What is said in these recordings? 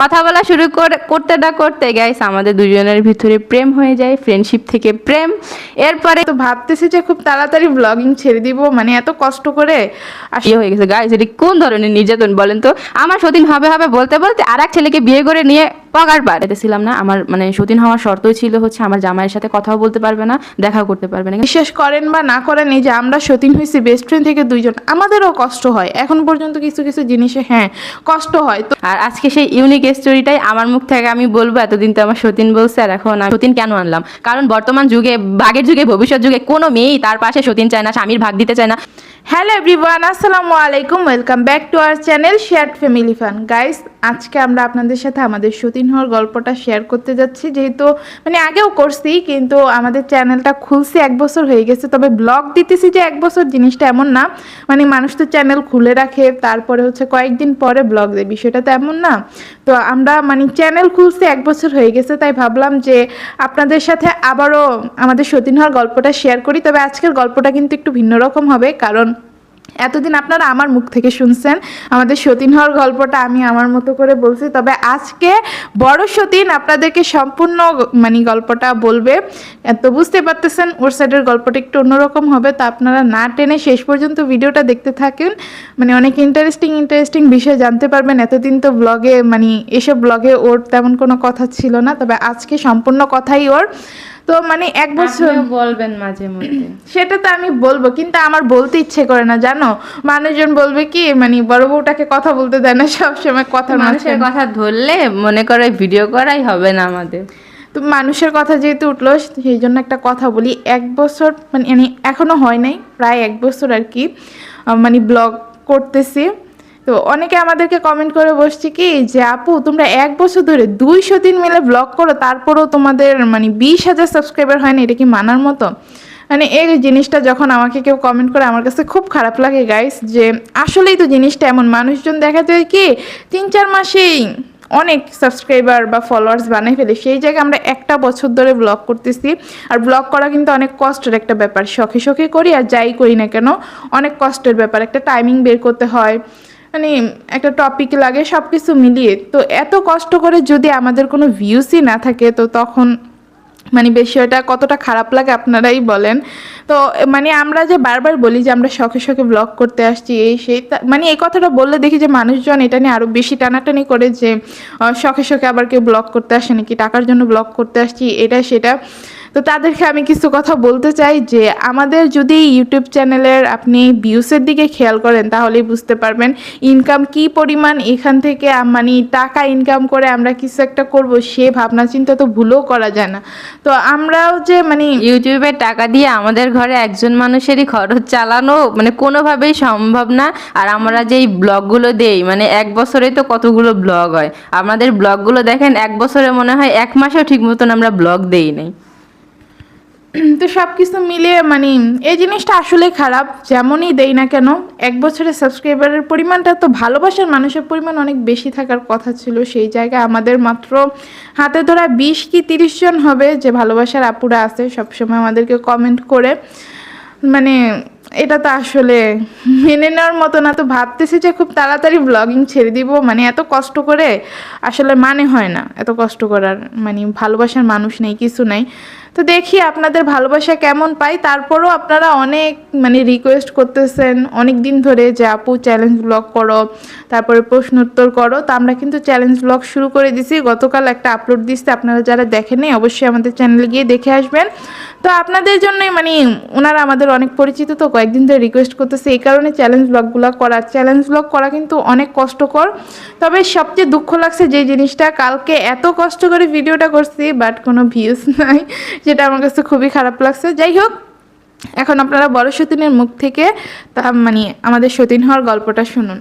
কথা বলা শুরু করে- করতে না করতে গাইস আমাদের দুজনের ভিতরে প্রেম হয়ে যায় ফ্রেন্ডশিপ থেকে প্রেম। এরপরে তো ভাবতেছি যে খুব তাড়াতাড়ি ব্লগিং ছেড়ে দিব মানে এত কষ্ট করে। আর হয়ে গেছে। গাইস এটি কোন ধরনের নির্যাতন বলেন তো? আমার সতীন হবে হবে বলতে বলতে আর এক ছেলেকে বিয়ে করে নিয়ে পগার পার। এতেছিলাম না আমার মানে সতীন হওয়ার শর্তই ছিল হচ্ছে আমার জামাইয়ের সাথে কথাও বলতে পারবে না দেখাও করতে পারবে না। বিশ্বাস করেন বা না করেন এই যে আমরা সতীন হয়েছি বেস্ট ফ্রেন্ড থেকে দুইজন আমাদেরও কষ্ট হয়। এখন পর্যন্ত কিছু কিছু জিনিসে হ্যাঁ কষ্ট হয়। তো আর আজকে সেই ইউনিক স্টোরিটাই আমার মুখ থেকে আমি বলব, এতদিন তো আমার সতীন বলছে, আর এখন আমি সতীন কেন আনলাম? কারণ বর্তমান যুগে ভাগের যুগে, ভবিষ্যৎ যুগে কোনো মেয়েই তার পাশে সতীন চায় না, স্বামীর ভাগ দিতে চায় না। হ্যালো এভরিওয়ান আসসালামু আলাইকুম welcome back to our channel share family fun guys আজকে আমরা আপনাদের সাথে আমাদের সতীন হওয়ার গল্পটা শেয়ার করতে যাচ্ছি, যেহেতু মানে আগেও করছি, কিন্তু আমাদের চ্যানেলটা খুলছি, এক বছর হয়ে গেছে, তবে ব্লগ দিতেছি যে এক বছর জিনিসটা এমন না। মানে মানুষ তো চ্যানেল খুলে রাখে, তারপরে হচ্ছে কয়েকদিন পরে ব্লগ দেয়, বিষয়টা তো এমন না। তো আমরা মানে চ্যানেল খুলতে এক বছর হয়ে গেছে, তাই ভাবলাম যে আপনাদের সাথে আবারও আমাদের সতীন হওয়ার গল্পটা শেয়ার করি। তবে আজকের গল্পটা কিন্তু একটু ভিন্ন রকম হবে, কারণ এতদিন আপনারা আমার মুখ থেকে শুনছেন আমাদের সতীন হওয়ার গল্পটা আমি আমার মতো করে বলছি। তবে আজকে বড় সতীন আপনাদেরকে সম্পূর্ণ মানে গল্পটা বলবে। তো বুঝতে পারতেছেন ওর সাইডের গল্পটা একটু অন্যরকম হবে তো আপনারা না টেনে শেষ পর্যন্ত ভিডিওটা দেখতে থাকেন। মানে অনেক ইন্টারেস্টিং ইন্টারেস্টিং বিষয় জানতে পারবেন। এতদিন তো ব্লগে মানে এসব ব্লগে ওর তেমন কোনো কথা ছিল না তবে আজকে সম্পূর্ণ কথাই ওর। তো মানে এক বছর বলবেন মাঝে মধ্যে। সেটা তো আমি বলব কিন্তু আমার বলতে ইচ্ছে করে না। জানো মানুষজন বলবে কি মানে বড় বউটাকে কথা বলতে দেয় না সবসময় কথা মানুষের কথা ধরলে মনে করে ভিডিও করাই হবে না আমাদের। তো মানুষের কথা যেহেতু উঠল সেই জন্য একটা কথা বলি। এক বছর মানে মানে এখনও হয় নাই প্রায় এক বছর আর কি মানে ব্লগ করতেছি। তো অনেকে আমাদেরকে কমেন্ট করে বসছে কি যে আপু তোমরা এক বছর ধরে দুইশো দিন মিলে ব্লগ করো তারপরেও তোমাদের মানে বিশ হাজার সাবস্ক্রাইবার হয় না এটা কি মানার মতো? মানে এই জিনিসটা যখন আমাকে কেউ কমেন্ট করে, আমার কাছে খুব খারাপ লাগে গাইস যে আসলেই তো জিনিসটা এমন মানুষজন দেখা যায় কি, তিন চার মাসেই অনেক সাবস্ক্রাইবার বা ফলোয়ার্স বানাই ফেলে। সেই জায়গায় আমরা একটা বছর ধরে ব্লগ করতেছি, আর ব্লগ করা কিন্তু অনেক কষ্টের একটা ব্যাপার। শখে শখে করি আর যাই করি না কেন, অনেক কষ্টের ব্যাপার। একটা টাইমিং বের করতে হয় মানে একটা টপিক লাগে সব কিছু মিলিয়ে। তো এত কষ্ট করে যদি আমাদের কোনো ভিউসই না থাকে, তো তখন মানে বিষয়টা কতটা খারাপ লাগে আপনারাই বলেন। তো মানে আমরা যে বারবার বলি যে আমরা শখে শখে ব্লগ করতে আসছি, এই সেই মানে এই কথাটা বললে দেখি যে মানুষজন এটা নিয়ে আরও বেশি টানাটানি করে যে শখে শখে আবার কেউ ব্লগ করতে আসে নাকি টাকার জন্য ব্লগ করতে আসছি, এটা সেটা। তো তাদেরকে আমি কিছু কথা বলতে চাই যে আমাদের যদি ইউটিউব চ্যানেলের আপনি ভিউসের দিকে খেয়াল করেন, তাহলেই বুঝতে পারবেন ইনকাম কি পরিমাণ, এখান থেকে মানে টাকা ইনকাম করে আমরা কিছু একটা করব, সে ভাবনা চিন্তা তো ভুলও করা যায় না। তো আমরাও যে মানে ইউটিউবের টাকা দিয়ে আমাদের ঘরে একজন মানুষেরই খরচ চালানো মানে কোনোভাবেই সম্ভব না। আর আমরা যেই ব্লগগুলো দেই মানে এক বছরে তো কতগুলো ব্লগ হয়। আমাদের ব্লগগুলো দেখেন, এক বছরে মনে হয় এক মাসেও ঠিক মতন আমরা ব্লগ দেই নাই। তো সব কিছু মিলিয়ে মানে এই জিনিসটা আসলে খারাপ, যেমনই দেই না কেন, এক বছরে সাবস্ক্রাইবারের পরিমাণটা তো ভালোবাসার মানুষের পরিমাণ অনেক বেশি থাকার কথা ছিল। সেই জায়গায় আমাদের মাত্র হাতে ধরা বিশ কি তিরিশ জন হবে যে ভালোবাসার আপুরা আছে, সবসময় আমাদেরকে কমেন্ট করে। মানে এটা তো আসলে মেনে নেওয়ার মতো না, তো ভাবতেছি যে খুব তাড়াতাড়ি ব্লগিং ছেড়ে দিব। মানে এত কষ্ট করে আসলে মানে হয় না, এত কষ্ট করার মানে ভালোবাসার মানুষ নেই, কিছু নাই। তো দেখি আপনাদের ভালোবাসা কেমন পাই। তারপরও আপনারা অনেক মানে রিকোয়েস্ট করতেছেন, অনেক দিন ধরে যে, আপু চ্যালেঞ্জ ব্লগ করো, তারপরে প্রশ্ন উত্তর করো। তো আমরা কিন্তু চ্যালেঞ্জ ব্লগ শুরু করে দিছি। গতকাল একটা আপলোড দিচ্ছে আপনারা যারা দেখেননি, অবশ্যই আমাদের চ্যানেলে গিয়ে দেখে আসবেন। তো আপনাদের জন্যই মানে ওনারা আমাদের অনেক পরিচিত, তো কয়েকদিন ধরে রিকোয়েস্ট করতেছে। এই কারণে চ্যালেঞ্জ ব্লগগুলো করা চ্যালেঞ্জ ব্লগ করা কিন্তু অনেক কষ্টকর। তবে সবচেয়ে দুঃখ লাগছে যে জিনিসটা, কালকে এত কষ্ট করে ভিডিওটা করছি বাট কোনো ভিউজ নাই। যেটা আমার কাছে খুবই খারাপ লাগছে। যাই হোক, এখন আপনারা বড় সতীনের মুখ থেকে তা মানে আমাদের সতীন হওয়ার গল্পটা শুনুন।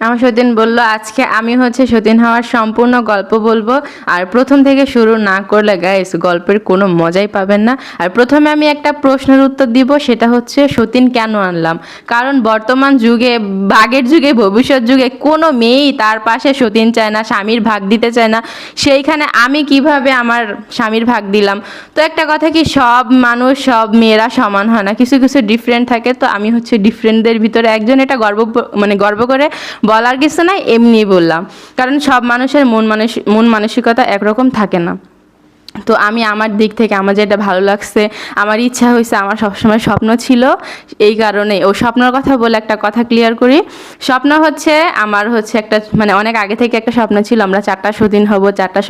আমার সতীন বলল, আজকে আমি হচ্ছে সতীন হওয়ার সম্পূর্ণ গল্প বলব। আর প্রথম থেকে শুরু না করলে গাইস গল্পের কোনো মজাই পাবেন না। আর প্রথমে আমি একটা প্রশ্নের উত্তর দিব, সেটা হচ্ছে সতীন কেন আনলাম? কারণ বর্তমান যুগে, বাঘের যুগে, ভবিষ্যৎ যুগে কোনো মেয়েই তার পাশে সতীন চায় না, স্বামীর ভাগ দিতে চায় না। সেইখানে আমি কীভাবে আমার স্বামীর ভাগ দিলাম? তো একটা কথা কি, সব মানুষ, সব মেয়েরা সমান হয় না। কিছু কিছু ডিফারেন্ট থাকে। তো আমি হচ্ছে ডিফারেন্টদের ভিতরে একজন। এটা গর্ব মানে গর্ব করে বলার কিছু নাই এমনি বললাম। কারণ সব মানুষের মন মানসিক মন মানসিকতা একরকম থাকে না। তো আমি আমার দিক থেকে, আমার যেটা ভালো লাগছে, আমার ইচ্ছা হয়েছে, আমার সবসময় স্বপ্ন ছিল এই কারণে ও স্বপ্নর কথা বলে একটা কথা ক্লিয়ার করি। স্বপ্ন হচ্ছে, আমার হচ্ছে একটা মানে অনেক আগে থেকে একটা স্বপ্ন ছিল, আমরা চারটা সতীন হব, চারটা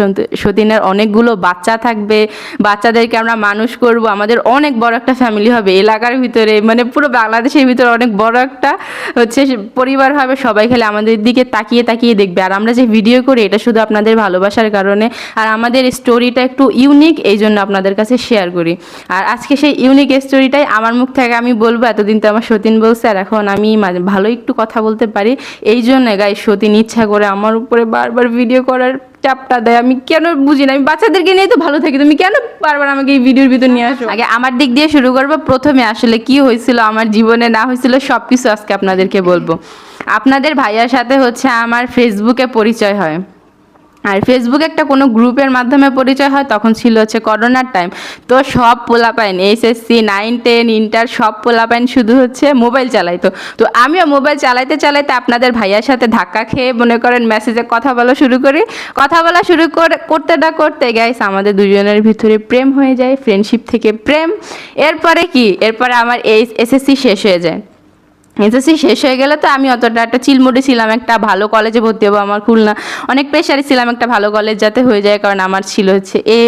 সতীনের অনেকগুলো বাচ্চা থাকবে, বাচ্চাদেরকে আমরা মানুষ করব, আমাদের অনেক বড় একটা ফ্যামিলি হবে, এলাকার ভিতরে মানে পুরো বাংলাদেশের ভিতরে অনেক বড় একটা হচ্ছে পরিবার হবে, সবাই খেলে আমাদের দিকে তাকিয়ে তাকিয়ে দেখবে। আর আমরা যে ভিডিও করি, এটা শুধু আপনাদের ভালোবাসার কারণে। আর আমাদের স্টোরিটা একটু ইউনিক এই জন্য আপনাদের কাছে শেয়ার করি। আর আজকে সেই ইউনিক স্টোরিটাই আমার মুখ থেকে আমি বলব, এতদিন তো আমার সতীন বলছে, আর এখন আমি ভালো একটু কথা বলতে পারি। এই জন্য গাই সতীন ইচ্ছা করে আমার উপরে বারবার ভিডিও করার চাপটা দেয়। আমি কেন বুঝি না, আমি বাচ্চাদেরকে নিয়ে তো ভালো থাকি। তুমি কেন বারবার আমাকে এই ভিডিওর ভিতর নিয়ে আসো? আগে আমার দিক দিয়ে শুরু করব। প্রথমে আসলে কি হয়েছিল, আমার জীবনে না হয়েছিল সব কিছু আজকে আপনাদেরকে বলব। আপনাদের ভাইয়ার সাথে হচ্ছে আমার ফেসবুকে পরিচয় হয়। আর ফেসবুকে একটা কোনো গ্রুপের মাধ্যমে পরিচয় হয়, তখন ছিল হচ্ছে করোনার টাইম তো সব পোলাপাইন এইচএসসি নাইন টেন ইন্টার সব পোলাপাইন শুধু হচ্ছে মোবাইল চালাইতো। তো আমিও মোবাইল চালাইতে চালাইতে আপনাদের ভাইয়ার সাথে ধাক্কা খেয়ে মনে করেন মেসেজে কথা বলা শুরু করি। কথা বলা শুরু করে, করতে না করতে গাইস আমাদের দুজনের ভিতরে প্রেম হয়ে যায় ফ্রেন্ডশিপ থেকে প্রেম। এরপরে কি? এরপরে আমার এই এসএসসি শেষ হয়ে যায়। এসএসসি শেষ হয়ে গেলে তো আমি অতটা একটা চিলমুড়ি ছিলাম, একটা ভালো কলেজে ভর্তি হব আমার খুলনা অনেক প্রেশারে ছিলাম একটা ভালো কলেজ যাতে হয়ে যায়, কারণ আমার ছিল হচ্ছে এ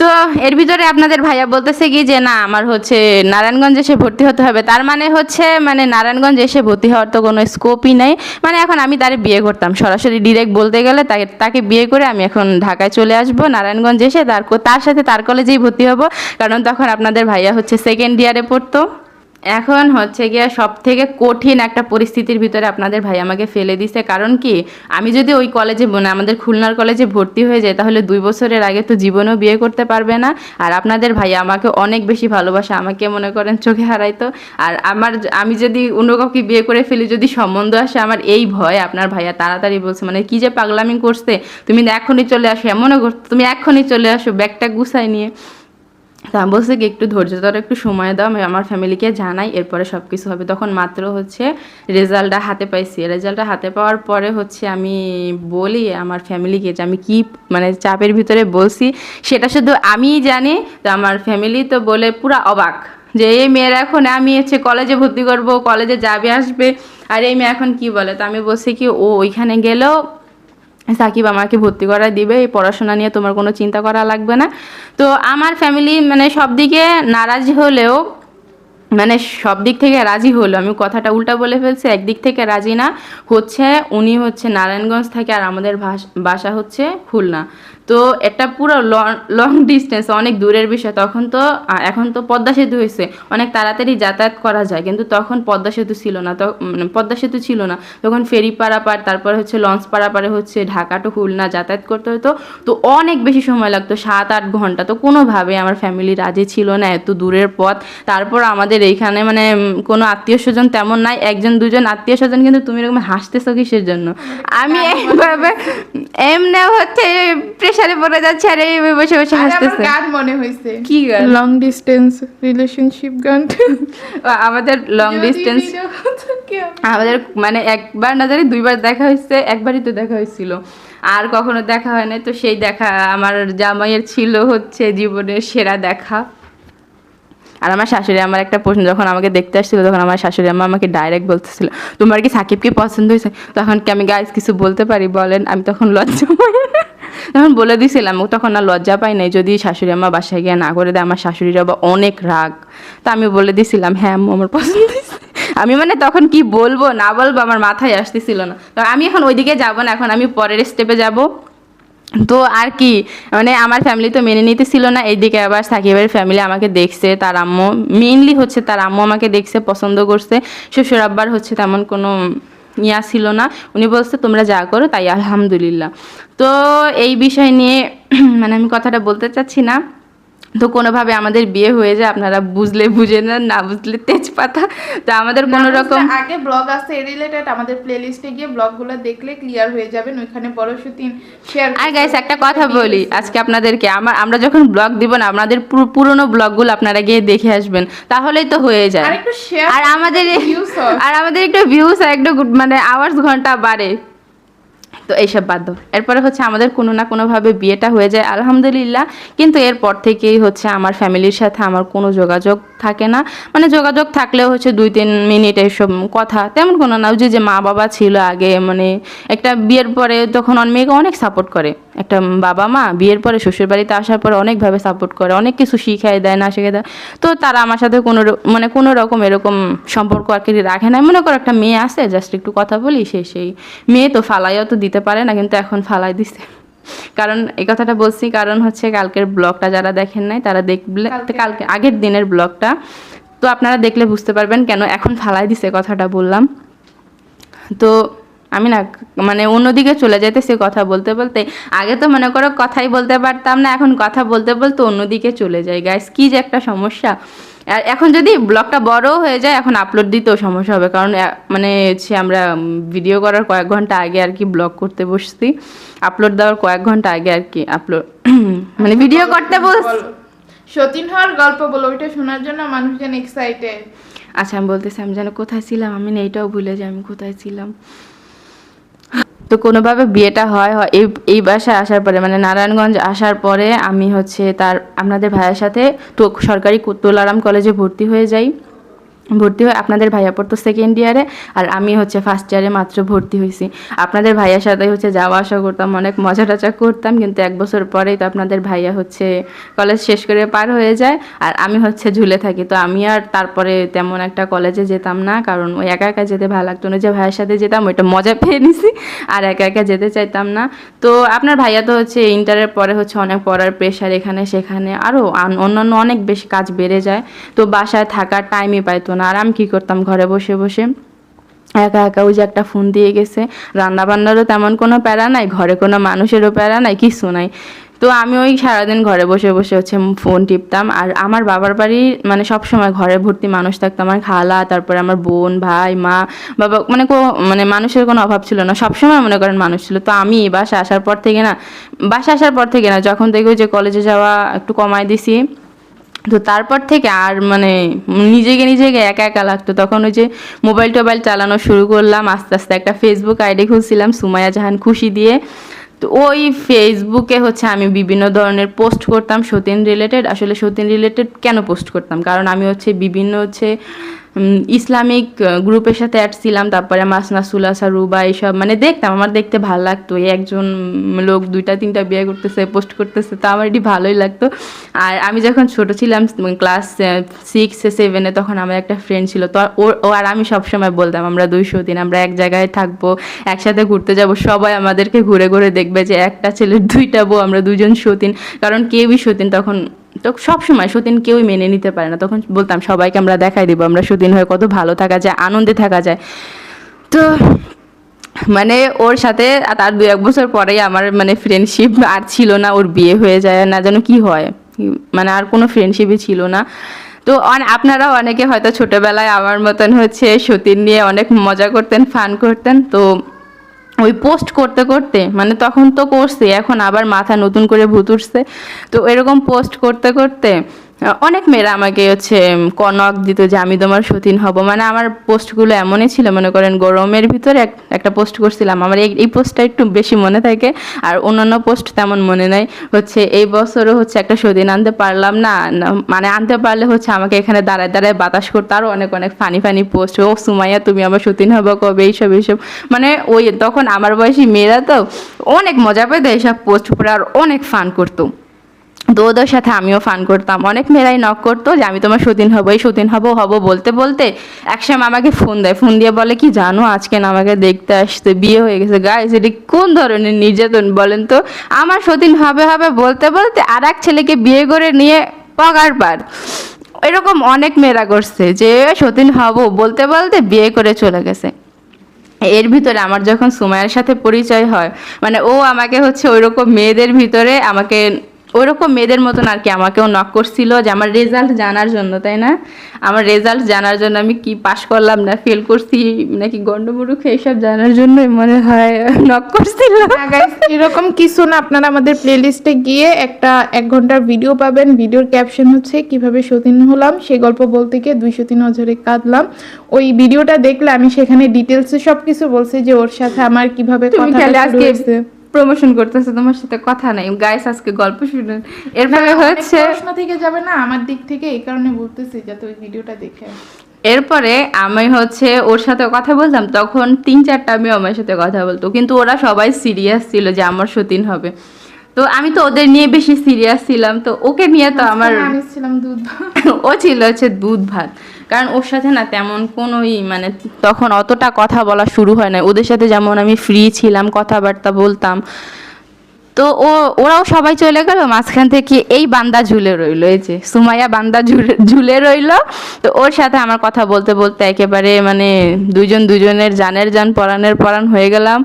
তো এর ভিতরে আপনাদের ভাইয়া বলতেছে কি যে, না, আমার হচ্ছে নারায়ণগঞ্জ এসে ভর্তি হতে হবে। তার মানে হচ্ছে মানে নারায়ণগঞ্জ এসে ভর্তি হওয়ার তো কোনো স্কোপই নেই। মানে এখন আমি তারে বিয়ে করতাম। সরাসরি ডিরেক্ট বলতে গেলে তাকে তাকে বিয়ে করে আমি এখন ঢাকায় চলে আসব, নারায়ণগঞ্জ এসে তার তার সাথে তার কলেজেই ভর্তি হব। কারণ তখন আপনাদের ভাইয়া হচ্ছে সেকেন্ড ইয়ারে পড়তো। এখন হচ্ছে গিয়ে সব থেকে কঠিন একটা পরিস্থিতির ভিতরে আপনাদের ভাই আমাকে ফেলে দিছে। কারণ কি? আমি যদি ওই কলেজে মানে আমাদের খুলনার কলেজে ভর্তি হয়ে যাই, তাহলে দুই বছরের আগে তো জীবনেও বিয়ে করতে পারবে না। আর আপনাদের ভাই আমাকে অনেক বেশি ভালোবাসে, আমাকে মনে করেন চোখে হারাইতো। আর আমার আমি যদি অন্য কাউকে বিয়ে করে ফেলি, যদি সম্বন্ধ আসে আমার এই ভয় আপনার ভাইয়া তাড়াতাড়ি বলছে মানে কি যে পাগলামি করছে? তুমি এখনই চলে আসো, এমনও করছ তুমি এখনই চলে আসো, ব্যাগটা গুছাই নিয়ে। তো আমি বলছি কি একটু ধৈর্য ধরো, একটু সময় দাও, আমি আমার ফ্যামিলিকে জানাই, এরপরে সব কিছু হবে। তখন মাত্র হচ্ছে রেজাল্টটা হাতে পাইছি। রেজাল্টটা হাতে পাওয়ার পরে হচ্ছে আমি বলি আমার ফ্যামিলিকে যে আমি কি মানে চাপের ভিতরে বলছি। সেটা শুধু আমিই জানি, তো আমার ফ্যামিলি তো বলে পুরা অবাক যে এই মেয়ের এখন আমি হচ্ছে কলেজে ভর্তি করব কলেজে যাবে, আসবে। আর এই মেয়ে এখন কি বলে? তো আমি বলছি কি, ও ওইখানে গেলেও সাকিব আমাকে ভর্তি করা দিবে, এই পড়াশোনা নিয়ে তোমার কোনো চিন্তা করা লাগবে না। তো আমার ফ্যামিলি মানে সব দিকে নারাজ হলেও মানে সব দিক থেকে রাজি হলো। আমি কথাটা উল্টা বলে ফেলছি, একদিক থেকে রাজি না। হচ্ছে উনি হচ্ছে নারায়ণগঞ্জ থেকে আর আমাদের বাসা হচ্ছে খুলনা। তো এটা পুরো লং ডিস্টেন্স অনেক দূরের বিষয়। তখন তো এখন তো পদ্মা সেতু হয়েছে। অনেক তাড়াতাড়ি যাতায়াত করা যায় কিন্তু তখন পদ্মা সেতু ছিল না। তো মানে পদ্মা সেতু ছিল না। তখন ফেরি পারাপার তারপরে হচ্ছে লঞ্চ পারাপারে হচ্ছে ঢাকা টু খুলনা যাতায়াত করতে হতো। তো অনেক বেশি সময় লাগতো সাত আট ঘণ্টা। তো কোনোভাবে আমার ফ্যামিলি রাজি ছিল না এত দূরের পথ। তারপর আমাদের এইখানে মানে কোনো আত্মীয় স্বজন তেমন নাই। একজন দুজন আত্মীয় স্বজন কিন্তু তুমি এরকম হাসতেছো কিসের জন্য? আমি এইভাবে এমনি হচ্ছে প্রেশারে পড়ে যাচ্ছে আর এই বসে বসে হাসতেছে আমার হাসতেছে। গান মনে হইছে। কি গান? লং ডিসটেন্স রিলেশনশিপ গান। আমাদের লং ডিসটেন্স আমাদের মানে একবার না জানি দুইবার দেখা হয়েছে একবারই তো দেখা হয়েছিল আর কখনো দেখা হয় না তো সেই দেখা আমার জামাইয়ের ছিল হচ্ছে জীবনের সেরা দেখা। আর আমার শাশুড়ি আমার একটা প্রশ্ন, যখন আমাকে দেখতে আসছিল, তখন আমার শাশুড়ি আম্মা আমাকে ডাইরেক্ট বলতেছিল, তোমার কি সাকিবকে পছন্দ হয়েছে? তখন কি আমি গাইজ কিছু বলতে পারি, বলেন। আমি তখন লজ্জা পাই। তখন বলে দিয়েছিলাম ও তখন আর লজ্জা পাই নাই, যদি শাশুড়ি আম্মা বাসায় গিয়ে না করে দেয়, আমার শাশুড়ির আবার অনেক রাগ। তা আমি বলে দিয়েছিলাম হ্যাঁ আমার পছন্দ হয়েছে। আমি মানে তখন কি বলব, না বলব, আমার মাথায় আসতেছিল না। আমি এখন ওইদিকে যাব না, এখন আমি পরের স্টেপে যাব। তো আর কি মানে আমার ফ্যামিলি তো মেনে নিতে ছিল না এইদিকে আবার সাকিবের ফ্যামিলি আমাকে দেখছে, তার আম্মু মেইনলি হচ্ছে তার আম্মু আমাকে দেখছে, পছন্দ করছে, শ্বশুর আব্বার হচ্ছে তেমন কোনো ইয়া ছিল না, উনি বলছে, তোমরা যা করো তাই, আলহামদুলিল্লাহ। তো এই বিষয় নিয়ে মানে আমি কথাটা বলতে চাচ্ছি না। তো কোনোভাবে আমাদের বিয়ে হয়ে যায় আপনারা বুঝলে বুঝে নেন না বুঝলে তেজপাতা। তো আমাদের কোনো না, রকম আগে ব্লগ আছে রিলেটেড আমাদের প্লেলিস্টে গিয়ে ব্লগগুলো দেখলে ক্লিয়ার হয়ে যাবেন ওইখানে বড় সুতিন শেয়ার আর গাইস একটা কথা বলি আজকে আপনাদেরকে আমার আমরা যখন ব্লগ দিব না আপনাদের পুরনো ব্লগগুলো আপনারা গিয়ে দেখে আসবেন তাহলেই তো হয়ে যায়। আর একটু শেয়ার আর আমাদের হয়। আর আমাদের একটু ভিউস আর একটু মানে আওয়ার্স ঘণ্টা বাড়ে। তো এইসব দাও। এরপরে হচ্ছে আমাদের কোনো না কোনোভাবে বিয়েটা হয়ে যায়, আলহামদুলিল্লাহ কিন্তু এরপর থেকেই হচ্ছে আমার ফ্যামিলির সাথে আমার কোনো যোগাযোগ থাকে না। মানে যোগাযোগ থাকলেও হচ্ছে দুই, তিন মিনিট এইসব কথা। তেমন কোনো না যে যে মা বাবা ছিল আগে মানে একটা বিয়ের পরে তখন মেয়েকে অনেক সাপোর্ট করে। একটা বাবা মা বিয়ের পরে শ্বশুর বাড়িতে আসার পরে অনেকভাবে সাপোর্ট করে। অনেক কিছু শিখাই দেয়, না শিখে দেয়। তো তারা আমার সাথে কোনো মানে কোনো রকম এরকম সম্পর্ক আর কি রাখে না মনে করো একটা মেয়ে আছে জাস্ট একটু কথা বলি, সে সেই মেয়ে তো ফালাইও তো দিতে পারে না, কিন্তু এখন ফালাই দিছে। কারণ এই কথাটা বলছি কারণ হচ্ছে কালকের ব্লগটা যারা দেখেন নাই তারা দেখলে কালকে? আগের দিনের ব্লগটা। তো আপনারা দেখলে বুঝতে পারবেন কেন এখন ফালাই দিছে কথাটা বললাম। তো আমি না মানে অন্যদিকে চলে যাইতেছি কথা বলতে বলতে। আগে তো মনে করো কথাই বলতে পারতাম না এখন কথা বলতে বলতে অন্যদিকে চলে যাই। গাইস কি যে একটা সমস্যা। আর এখন যদি ব্লগটা বড় হয়ে যায় এখন আপলোড দিতেও সমস্যা হবে। কারণ মানে হচ্ছে আমরা ভিডিও করার কয়েক ঘণ্টা আগে আর কি ব্লগ করতে বসছি। আপলোড দেওয়ার কয়েক ঘণ্টা আগে আর কি আপলোড মানে ভিডিও করতে বস সতীন হওয়ার গল্প বলো ওইটা শোনার জন্য মানুষজন এক্সাইটেড আচ্ছা আমি বলতেছি আমি যেন কোথায় ছিলাম আমি না এটাও ভুলে যাই আমি কোথায় ছিলাম। তো কোনোভাবে বিয়েটা হয় এই এই বাসায় আসার পরে মানে নারায়ণগঞ্জ আসার পরে আমি হচ্ছে তার, আপনাদের ভাইয়ের সাথে তো সরকারি তোলারাম কলেজে ভর্তি হয়ে যাই। ভর্তি হয়ে আপনাদের ভাইয়া পড়তো সেকেন্ড ইয়ারে আর আমি হচ্ছে ফার্স্ট ইয়ারে মাত্র ভর্তি হয়েছি। আপনাদের ভাইয়ার সাথে হচ্ছে যাওয়া আসা করতাম, অনেক মজা টজা করতাম, কিন্তু এক বছর পরেই তো আপনাদের ভাইয়া হচ্ছে কলেজ শেষ করে পার হয়ে যায়, আর আমি হচ্ছে ঝুলে থাকি। তো আমি আর তারপরে তেমন একটা কলেজে যেতাম না, কারণ ওই একা একা যেতে ভালো লাগতো না। যে ভাইয়ের সাথে যেতাম, ওইটা মজা পেয়ে নিছি, আর একা একা যেতে চাইতাম না। তো আপনার ভাইয়া তো হচ্ছে ইন্টারের পরে হচ্ছে অনেক পড়ার প্রেশার এখানে সেখানে আরও অন্যান্য অনেক বেশি কাজ বেড়ে যায়। তো বাসায় থাকার টাইমই পাইতো না। আর আমি কী করতাম? ঘরে বসে বসে একা একা ওই যে একটা ফোন দিয়ে গেছে। রান্না বান্নারও তেমন কোনো প্যারা নাই, ঘরে কোনো মানুষেরও প্যারা নাই, কিছু নাই। তো আমি ওই সারাদিন ঘরে বসে বসে হচ্ছে ফোন টিপতাম। আর আমার বাবার বাড়ি মানে সব সময় ঘরে ভর্তি মানুষ থাকতো। আমার খালা, তারপরে আমার বোন, ভাই, মা, বাবা মানে কো মানে মানুষের কোনো অভাব ছিল না। সব সময় মনে করেন মানুষ ছিল। তো আমি বাসা আসার পর থেকে না বাসা আসার পর থেকে না, যখন থেকে যে কলেজে যাওয়া একটু কমাই দিছি তো তারপর থেকে আর মানে নিজেকে নিজেকে একা একা লাগতো। তখন ওই যে মোবাইল টোবাইল চালানো শুরু করলাম, আস্তে আস্তে একটা ফেসবুক আইডি খুলছিলাম সুমায়া জাহান খুশি দিয়ে। তো ওই ফেসবুকে হচ্ছে আমি বিভিন্ন ধরনের পোস্ট করতাম সতীন রিলেটেড আসলে সতীন রিলেটেড কেন পোস্ট করতাম? কারণ আমি হচ্ছে বিভিন্ন হচ্ছে ইসলামিক গ্রুপের সাথে অ্যাড ছিলাম, তারপরে মাসনা, সুলাসা, রুবা, এইসব মানে দেখতাম, আমার দেখতে ভালো লাগতো। এই একজন লোক দুইটা, তিনটা বিয়ে করতেছে পোস্ট করতেছে, তো আমার এটি ভালোই লাগতো। আর আমি যখন ছোট ছিলাম ক্লাস সিক্স সেভেনে তখন আমার একটা ফ্রেন্ড ছিল। তো ও আর আমি সবসময় বলতাম, আমরা দুইশো দিন, আমরা এক জায়গায় থাকব, একসাথে ঘুরতে যাব, সবাই আমাদেরকে ঘুরে ঘুরে দেখবে যে একটা ছেলের দুইটা বউ, আমরা দুজন সতীন। কারণ কেউই সতীন তখন তো সব সময় সতীন কেউই মেনে নিতে পারে না। তখন বলতাম, সবাইকে আমরা দেখাই দিব, আমরা সতীন হয়ে কত ভালো থাকা যায়, আনন্দে থাকা যায়। তো মানে ওর সাথে তার দু এক বছর পরেই আমার মানে ফ্রেন্ডশিপ আর ছিল না, ওর বিয়ে হয়ে যায়, না যেন কি হয়। মানে আর কোনো ফ্রেন্ডশিপই ছিল না। তো আপনারাও অনেকে হয়তো ছোটবেলায় আমার মতন হচ্ছে সতীন নিয়ে অনেক মজা করতেন ফান করতেন। তো ওই পোস্ট করতে করতে মানে তখন তো করছে, এখন আবার মাথা নতুন করে ভূত উঠছে। তো এরকম পোস্ট করতে করতে অনেক মেয়েরা আমাকে হচ্ছে কনক দিত যে আমি তোমার সতীন হব। মানে আমার পোস্টগুলো এমনই ছিল, মনে করেন গরমের ভিতরে এক- একটা পোস্ট করছিলাম। আমার এই পোস্টটা একটু বেশি মনে থাকে, আর অন্যান্য পোস্ট তেমন মনে নাই। হচ্ছে এই বছরও হচ্ছে একটা সতীন আনতে পারলাম না মানে আনতে পারলে হচ্ছে আমাকে এখানে দাঁড়ায় দাঁড়ায় বাতাস করতে আরও অনেক অনেক ফানি ফানি পোস্ট। ও সুমাইয়া, তুমি আমার সতীন হব কবে? এইসব এইসব। মানে ওই তখন আমার বয়সী মেয়েরা তো অনেক মজা পেতো এইসব পোস্ট করে আর অনেক ফান করতো। তো ওদের সাথে আমিও ফান করতাম। অনেক মেয়েরাই নক করতো যে, আমি তোমার সতীন হব এই সতীন হব হব বলতে বলতে একসময় আমাকে ফোন দেয়। ফোন দিয়ে বলে কি, জানো, আজকে না আমাকে দেখতে আসতে বিয়ে হয়ে গেছে। গাইস, এটি কোন ধরনের নির্যাতন বলেন তো? আমার সতীন হবে হবে বলতে বলতে আর এক ছেলেকে বিয়ে করে নিয়ে পগার পার। এরকম অনেক মেয়েরা করছে যে সতীন হব বলতে বলতে বিয়ে করে চলে গেছে। এর ভিতরে আমার যখন সুমায়ের সাথে পরিচয় হয় মানে ও আমাকে হচ্ছে ওই রকম মেয়েদের ভিতরে আমাকে ওইরকম মেয়েদের মতন আর কি আমাকেও নক করছিল যে আমার রেজাল্ট জানার জন্য তাই না? আমার রেজাল্ট জানার জন্য আমি কি পাশ করলাম না ফেল করছি নাকি গন্ডমুরুখ এইসব জানার জন্যই মনে হয় নক করছিল। এরকম কিছু না আপনারা আমাদের প্লেলিস্টে গিয়ে একটা এক ঘণ্টার ভিডিও পাবেন। ভিডিওর ক্যাপশন হচ্ছে কীভাবে সতীন হলাম সে গল্প বলতে গিয়ে দুইশো তিন অজরে কাঁদলাম। ওই ভিডিওটা দেখলে আমি সেখানে ডিটেলসে সবকিছু বলছি যে ওর সাথে আমার কীভাবে খালি আজকে। প্রমোশন করতেছে তোমার সাথে কথা নাই। গাইস আজকে গল্প শুনেন এরপরে হচ্ছে প্রশ্ন থেকে যাবে না আমার দিক থেকে এই কারণে বলতেছি যাতে ওই ভিডিওটা দেখে এরপরে আমি হচ্ছে ওর সাথে কথা বলতাম তখন তিন চারটা মেয়ে আমার সাথে কথা বলতো কিন্তু ওরা সবাই সিরিয়াস ছিল যে আমার সতীন হবে। তো আমি তো ওদের নিয়ে বেশি সিরিয়াস ছিলাম তো ওকে নিয়ে তো আমার আমি ছিলাম দুধ ও ছিল হচ্ছে দুধ ভাত। কারণ ওর সাথে না তেমন কোনোই মানে তখন অতটা কথা বলা শুরু হয় না ওদের সাথে যেমন আমি ফ্রি ছিলাম, কথাবার্তা বলতাম। তো ও, ওরাও সবাই চলে গেল, মাঝখান থেকে এই বান্দা ঝুলে রইল, এই যে সুমাইয়া বান্দা ঝুলে রইল। তো ওর সাথে আমার কথা বলতে বলতে একেবারে মানে দুজন দুজনের জানের জান পরাণের পরাণ হয়ে গেলাম।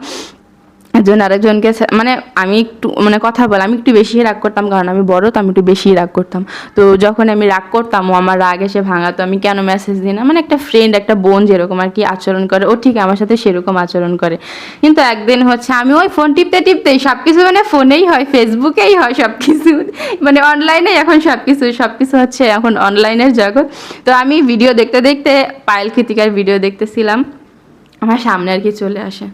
একজন আরেকজনকে মানে আমি একটু মানে কথা বল, আমি একটু বেশি রাগ করতাম, কারণ আমি বড়, তো আমি একটু বেশি রাগ করতাম। তো যখন আমি রাগ করতাম, ও আমার রাগ এসে ভাঙাতো, আমি কেন মেসেজ দিই না? মানে একটা ফ্রেন্ড একটা বোন যেরকম আর কি আচরণ করে, ও ঠিক আমার সাথে সেরকম আচরণ করে। কিন্তু একদিন হচ্ছে আমি ওই ফোন টিপতে টিপতেই সব কিছু মানে ফোনেই হয় ফেসবুকেই হয় সব কিছু মানে অনলাইনে এখন সব কিছু সব কিছু হচ্ছে এখন অনলাইনের জগৎ। তো আমি ভিডিও দেখতে দেখতে, পায়েল কৃতিকার ভিডিও দেখতেছিলাম, আমার সামনে আর কি চলে আসে।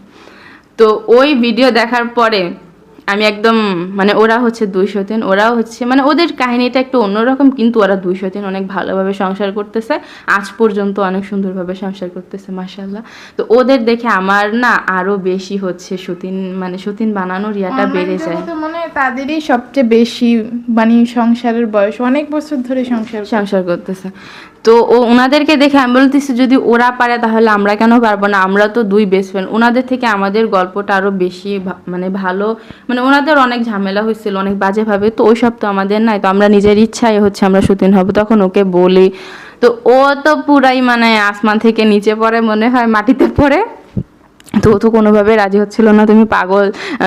তো ওই ভিডিও দেখার পরে আমি একদম মানে ওরা হচ্ছে দুইশো তিন ওরাও হচ্ছে মানে ওদের কাহিনীটা একটু অন্যরকম কিন্তু ওরা দুইশো তিন অনেক ভালোভাবে সংসার করতেছে। আজ পর্যন্ত অনেক সুন্দরভাবে সংসার করতেছে মাসাল্লাহ তো ওদের দেখে আমার না আরও বেশি হচ্ছে সতীন মানে সতীন বানানোর ইয়াটা বেড়ে যায়। মনে তাদেরই সবচেয়ে বেশি মানে সংসারের বয়স অনেক বছর ধরে সংসার সংসার করতেছে। তো ও ওনাদেরকে দেখে আমি বলতেছি, যদি ওরা পারে তাহলে আমরা কেন পারব না? আমরা তো দুই বেস্ট ফ্রেন্ড ওনাদের থেকে আমাদের গল্পটা আরও বেশি মানে ভালো মানে ওনাদের অনেক ঝামেলা হয়েছিল, অনেক বাজেভাবে। তো ওই সব তো আমাদের নাই। তো আমরা নিজের ইচ্ছায় হচ্ছে আমরা সুতিন হব, তখন ওকে বলি। তো ও তো পুরাই মানে আসমান থেকে নিচে পড়ে, মনে হয় মাটিতে পড়ে। তো তো কোনোভাবে রাজি হচ্ছিল না, তুমি পাগল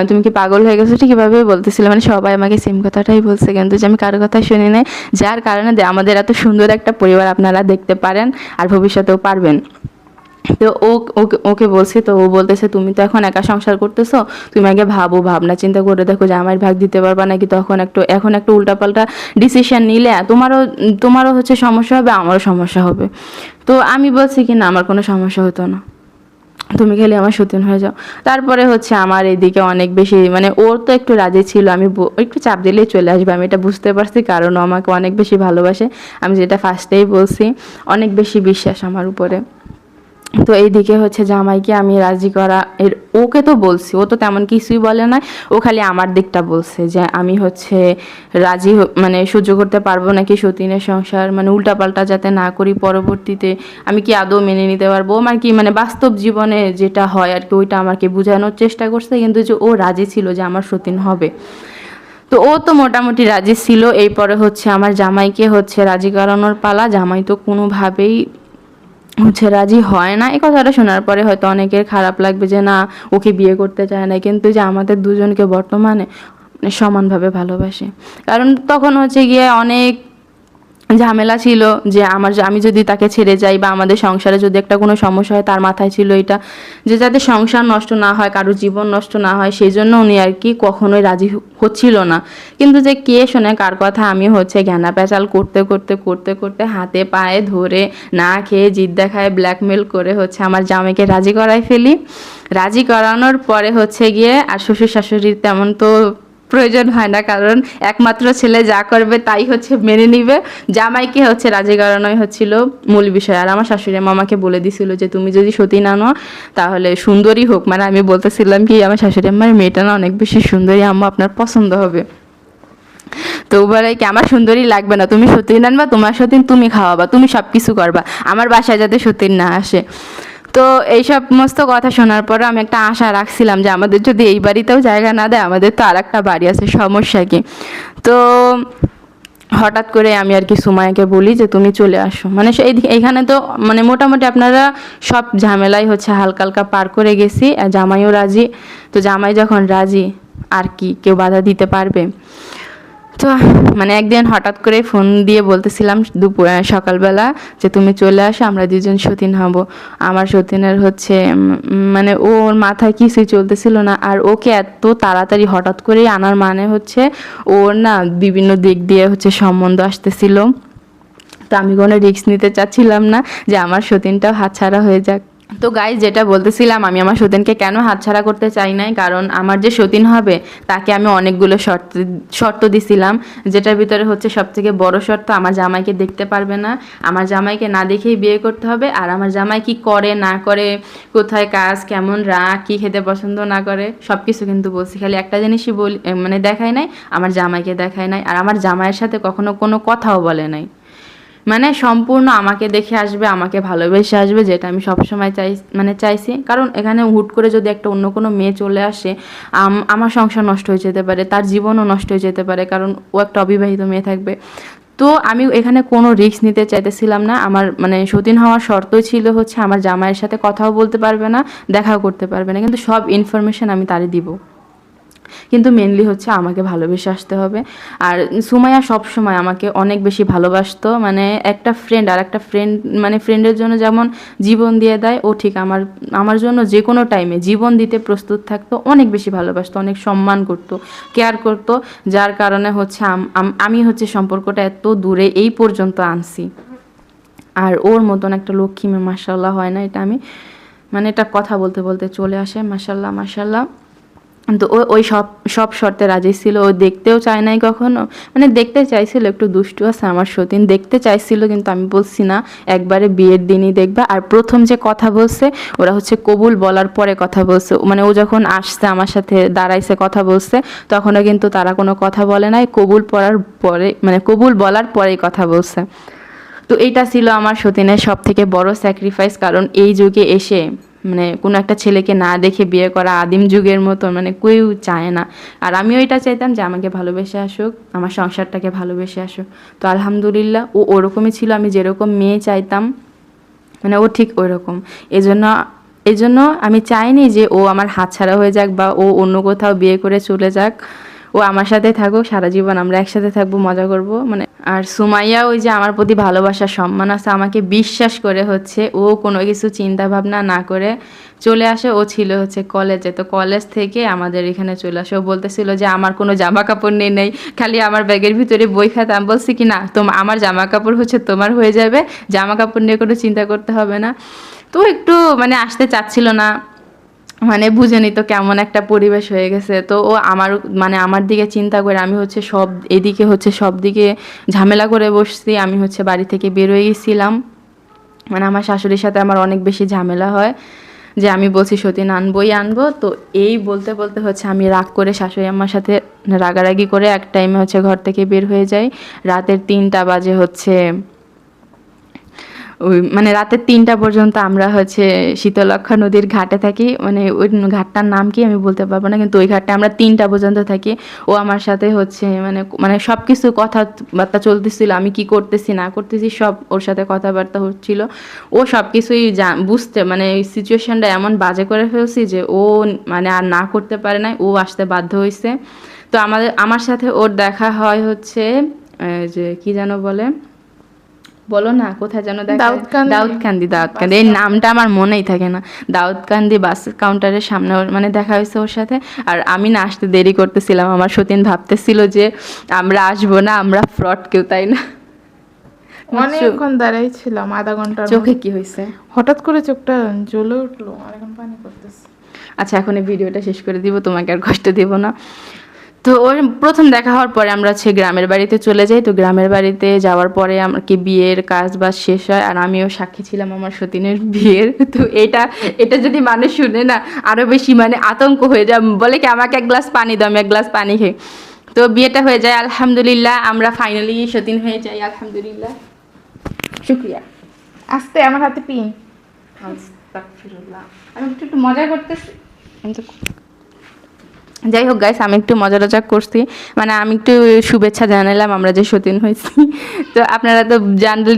তুমি কি পাগল হয়ে গেছো? ঠিক এভাবে বলতেছিলে। মানে সবাই আমাকে সেম কথাটাই বলছে। কিন্তু যে আমি কারও কথা শুনি নাই, যার কারণে আমাদের এত সুন্দর একটা পরিবার আপনারা দেখতে পারেন আর ভবিষ্যতেও পারবেন। তো ও ওকে ওকে বলছি, তো ও বলতেছে, তুমি তো এখন একা সংসার করতেছো, তুমি আগে ভাবো, ভাবনা চিন্তা করে দেখো যে আমার ভাগ দিতে পারবা নাকি? তখন একটু এখন একটু উল্টাপাল্টা ডিসিশন নিলে, তোমারও তোমারও হচ্ছে সমস্যা হবে, আমারও সমস্যা হবে। তো আমি বলছি কি, না, আমার কোনো সমস্যা হতো না। তুমি খেলে আমার সতীন হয়ে যাও। তারপরে হচ্ছে আমার এদিকে অনেক বেশি মানে ওর তো একটু রাজি ছিল, আমি একটু চাপ দিলেই চলে আসবে, আমি এটা বুঝতে পারছি কারণ আমাকে অনেক বেশি ভালোবাসে, আমি যেটা ফার্স্টেই বলছি, অনেক বেশি বিশ্বাস আমার উপরে। তো এইদিকে হচ্ছে জামাইকে আমি রাজি করা এর, ওকে তো বলছি, ও তো তেমন কিছুই বলে না ও খালি আমার দিকটা বলছে যে আমি হচ্ছে রাজি মানে সহ্য করতে পারব নাকি সতীনের সংসার মানে উল্টাপাল্টা যাতে না করি পরবর্তীতে, আমি কি আদৌ মেনে নিতে পারব? আমার কি মানে বাস্তব জীবনে যেটা হয় আর কি, ওইটা আমাকে বোঝানোর চেষ্টা করছে, কিন্তু যে ও রাজি ছিল যে আমার সতীন হবে। তো ও তো মোটামুটি রাজি ছিল, এরপরে হচ্ছে আমার জামাইকে হচ্ছে রাজি করানোর পালা, জামাই তো কোনোভাবেই হচ্ছে রাজি হয় না। এই কথাটা শোনার পরে হয়তো অনেকের খারাপ লাগবে যে, না, ওকে বিয়ে করতে চায় না। কিন্তু যে আমাদের দুজনকে বর্তমানে মানে সমানভাবে ভালোবাসে। কারণ তখন হচ্ছে গিয়ে অনেক ঝামেলা ছিল যে আমার আমি যদি তাকে ছেড়ে যাই বা আমাদের সংসারে যদি একটা কোনো সমস্যা হয়, তার মাথায় ছিল এটা যে যাতে সংসার নষ্ট না হয় কারোর জীবন নষ্ট না হয়, সেই জন্য উনি আর কি কখনোই রাজি হচ্ছিল না। কিন্তু যে কে শোনে, কার কথা, আমি হচ্ছে ঘ্যানা প্যাচাল করতে করতে করতে করতে হাতে পায়ে ধরে না খেয়ে জিদ দেখায় ব্ল্যাকমেল করে হচ্ছে আমার জামাইকে রাজি করাই ফেলি। রাজি করানোর পরে হচ্ছে গিয়ে আর শ্বশুর শাশুড়ির তেমন তো প্রয়োজন হয় না, কারণ একমাত্র ছেলে যা করবে তাই হচ্ছে মেনে নিবে। জামাইকে হচ্ছে রাজি করানোই হচ্ছিল মূল বিষয়। আর আমার শাশুড়ি মামাকে বলে দিছিল যে, তুমি যদি সতী না নাও, তাহলে সুন্দরী হোক। মানে আমি বলতেছিলাম কি, আমার শাশুড়ি আমার মেয়েটা না অনেক বেশি সুন্দরী, আম্মা আপনার পছন্দ হবে। তো বলে কি, আমার সুন্দরী লাগবে না। তুমি সতীন আনবা, তোমার সতীন তুমি খাওয়াবা, তুমি সব কিছু করবা। আমার বাসায় যাতে সতীন না আসে। তো এই সমস্ত কথা শোনার পরে আমি একটা আশা রাখছিলাম যে আমাদের যদি এই বাড়িতেও জায়গা না দেয়, আমাদের তো আর একটা বাড়ি আছে, সমস্যা কি? তো হঠাৎ করে আমি আর কি সুমায়াকে বলি যে তুমি চলে আসো। মানে সেই এইখানে তো মানে মোটামুটি আপনারা সব ঝামেলাই হচ্ছে, হালকা হালকা পার করে গেছি। জামাইও রাজি। তো জামাই যখন রাজি, আর কি কেউ বাধা দিতে পারবে? তো মানে একদিন হঠাৎ করে ফোন দিয়ে বলতেছিলাম দুপুর সকালবেলা যে তুমি চলে আসো, আমরা দুজন সতীন হব। আমার সতীনের হচ্ছে মানে ওর মাথায় কিছুই চলতেছিল না আর ওকে এত তাড়াতাড়ি হঠাৎ করেই আনার মানে হচ্ছে ওর না বিভিন্ন দিক দিয়ে হচ্ছে সম্বন্ধ আসতেছিল। তো আমি কোনো রিস্ক নিতে চাচ্ছিলাম না যে আমার সতীনটাও হাতছাড়া হয়ে যাক। তো গাইজ যেটা বলতেছিলাম, আমি আমার সতীনকে কেন হাতছাড়া করতে চাই নাই? কারণ আমার যে সতীন হবে, তাকে আমি অনেকগুলো শর্ত শর্ত দিছিলাম, যেটার ভিতরে হচ্ছে সব থেকে বড় শর্ত, আমার জামাইকে দেখতে পারবে না। আমার জামাইকে না দেখেই বিয়ে করতে হবে, আর আমার জামাই কি করে, না করে, কোথায় কাজ, কেমন রাগ, কী খেতে পছন্দ না করে সব কিছু কিন্তু বলছি। খালি একটা জিনিসই বলি মানে দেখায় নাই, আমার জামাইকে দেখায় নাই, আর আমার জামাইয়ের সাথে কখনো কোনো কথাও বলে নাই। মানে সম্পূর্ণ আমাকে দেখে আসবে, আমাকে ভালোবেসে আসবে, যেটা আমি সবসময় চাই মানে চাইছি। কারণ এখানে হুট করে যদি একটা অন্য কোনো মেয়ে চলে আসে, আম- আমার সংসার নষ্ট হয়ে যেতে পারে, তার জীবনও নষ্ট হয়ে যেতে পারে, কারণ ও একটা অবিবাহিত মেয়ে থাকবে। তো আমি এখানে কোনো রিস্ক নিতে চাইতেছিলাম না। আমার মানে সতীন হওয়ার শর্তই ছিল হচ্ছে, আমার জামাইয়ের সাথে কথাও বলতে পারবে না, দেখাও করতে পারবে না। কিন্তু সব ইনফরমেশন আমি তারই দিব। কিন্তু মেনলি হচ্ছে আমাকে ভালোবেসে আসতে হবে। আর সুমাইয়া সব সময় আমাকে অনেক বেশি ভালোবাসতো। মানে একটা ফ্রেন্ড আর একটা ফ্রেন্ড মানে ফ্রেন্ডের জন্য যেমন জীবন দিয়ে দেয়, ও ঠিক আমার আমার জন্য যে কোনো টাইমে জীবন দিতে প্রস্তুত থাকতো, অনেক বেশি ভালোবাসতো, অনেক সম্মান করতো কেয়ার করতো, যার কারণে হচ্ছে আমি হচ্ছে সম্পর্কটা এত দূরে এই পর্যন্ত আনছি। আর ওর মতন একটা লক্ষ্মী মেয়ে মাসাল্লাহ হয় না, এটা আমি মানে এটা কথা বলতে বলতে চলে আসে মাসাল্লাহ মাসাল্লাহ তো ও ওই সব সব শর্তে রাজি ছিল। ও দেখতেও চায় নাই কখনো। মানে দেখতে চাইছিল, একটু দুষ্টু আছে আমার সতীন। দেখতে চাইছিল, কিন্তু আমি বলছি না। একবারে বিয়ের দিনই দেখবা। আর প্রথম যে কথা বলছে, ওরা হচ্ছে কবুল বলার পরে কথা বলছে। মানে ও যখন আসছে আমার সাথে, দাঁড়াইছে, কথা বলছে, তখনও কিন্তু তারা কোনো কথা বলে নাই। কবুল পড়ার পরে মানে কবুল বলার পরেই কথা বলছে। তো এইটা ছিল আমার সতীনের সব থেকে বড় স্যাক্রিফাইস কারণ এই যুগে এসে মানে কোনো একটা ছেলেকে না দেখে বিয়ে করা আদিম যুগের মতো মানে কেউ চায় না। আর আমিও এটা চাইতাম যে আমাকে ভালোবেসে আসুক, আমার সংসারটাকে ভালোবেসে আসুক। তো আলহামদুলিল্লাহ ও ওরকমই ছিল, আমি যেরকম মেয়ে চাইতাম মানে ও ঠিক ওই রকম এজন্য এজন্য আমি চাইনি যে ও আমার হাতছাড়া হয়ে যাক বা ও অন্য কোথাও বিয়ে করে চলে যাক। ও আমার সাথে থাকুক, সারা জীবন আমরা একসাথে থাকব, মজা করব। মানে আর সুমাইয়া ওই যে আমার প্রতি ভালোবাসা সম্মান আছে, আমাকে বিশ্বাস করে হচ্ছে, ও কোনো কিছু চিন্তা ভাবনা না করে চলে আসে, ও ছিল হচ্ছে কলেজে। তো কলেজ থেকে আমাদের এখানে চলে আসে। ও বলতেছিল যে, আমার কোনো জামা কাপড় নেই নেই, খালি আমার ব্যাগের ভিতরে বই খাতা। বলছি কি, না, তোম, আমার জামা কাপড় হচ্ছে তোমার হয়ে যাবে জামা কাপড় নিয়ে কোনো চিন্তা করতে হবে না। তো একটু মানে আসতে চাচ্ছিল না। মানে বুঝে নিত কেমন একটা পরিবেশ হয়ে গেছে। তো ও আমার মানে আমার দিকে চিন্তা করে আমি হচ্ছে সব, এদিকে হচ্ছে সব দিকে ঝামেলা করে বসছি। আমি হচ্ছে বাড়ি থেকে বের হয়ে গেছিলাম। মানে আমার শাশুড়ির সাথে আমার অনেক বেশি ঝামেলা হয় যে আমি বলছি সতীন আনবই আনব। তো এই বলতে বলতে হচ্ছে আমি রাগ করে শাশুড়ি আমার সাথে রাগারাগি করে এক টাইমে হচ্ছে ঘর থেকে বের হয়ে যাই। রাতের তিনটা বাজে হচ্ছে ওই মানে রাতের তিনটা পর্যন্ত আমরা হচ্ছে শীতলক্ষা নদীর ঘাটে থাকি। মানে ওই ঘাটটার নাম কি আমি বলতে পারব না, কিন্তু ওই ঘাটটা আমরা তিনটা পর্যন্ত থাকি। ও আমার সাথে হচ্ছে মানে মানে সব কিছু কথাবার্তা চলতেছিল, আমি কি করতেছি, না করতেছি, সব ওর সাথে কথাবার্তা হচ্ছিল। ও সব কিছুই বুঝতে মানে এই সিচুয়েশনটা এমন বাজে করে ফেলছি যে ও মানে আর না করতে পারে না ও আসতে বাধ্য হয়েছে তো আমাদের, আমার সাথে ওর দেখা হয় হচ্ছে যে কি যেন বলে বলো না কোথায় যেন দাউদকান্দি। দাউদকান্দি দাউদকান্দি এই নামটা আমার মনেই থাকে না। দাউদকান্দি বাস কাউন্টারের সামনে মানে দেখা হয়েছে ওর সাথে। আর আমি না আসতে দেরি করতেছিলাম। আমার সতীন ভাবতেছিল যে আমরা আসব না আমরা ফ্রড কেউ তাই না? অনেকক্ষণ দাঁড়াই ছিলাম আধা ঘণ্টার চোখে কি হয়েছে? হঠাৎ করে চোখটা জ্বলে উঠল আর এখন পানি করতেছে। আচ্ছা এখন এই ভিডিওটা শেষ করে দিব তোমাকে আর কষ্ট দিব না। তো ওর প্রথম দেখা হওয়ার পরে আমরা হচ্ছে গ্রামের বাড়িতে চলে যাই। তো গ্রামের বাড়িতে যাওয়ার পরে আমার কি বিয়ের কাজ বাজ শেষ হয়? আর আমিও সাক্ষী ছিলাম আমার সতীনের বিয়ের। তো এটা এটা যদি মানুষ শুনে না আরও বেশি মানে আতঙ্ক হয়ে যায়। বলে কি আমাকে এক গ্লাস পানি দাম এক গ্লাস পানি খেয়ে। তো বিয়েটা হয়ে যায় আলহামদুলিল্লাহ। আমরা ফাইনালি সতীন হয়ে যাই আলহামদুলিল্লাহ। শুক্রিয়া। আস্তে আমার হাতে পিন। আমি একটু একটু মজা করতেছি। যাই হোক গাইস আমি একটু মজা টজা করছি। মানে আমি একটু শুভেচ্ছা জানালাম আমরা যে সতীন হয়েছি। তো আপনারা তো জানলেন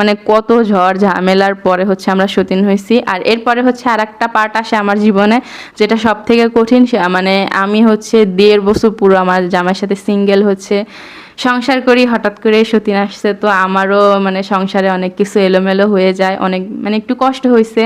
মানে কত ঝড় ঝামেলার পরে হচ্ছে আমরা সতীন হয়েছি। আর এরপরে হচ্ছে আর একটা পার্ট আসে আমার জীবনে, যেটা সব থেকে কঠিন মানে আমি হচ্ছে দেড় বছর পুরো আমার জামাইয়ের সাথে সিঙ্গেল হচ্ছে। সংসার করি, হঠাৎ করে সতীন আসছে, তো আমারও মানে সংসারে অনেক কিছু এলোমেলো হয়ে যায়, অনেক মানে একটু কষ্ট হয়েছে।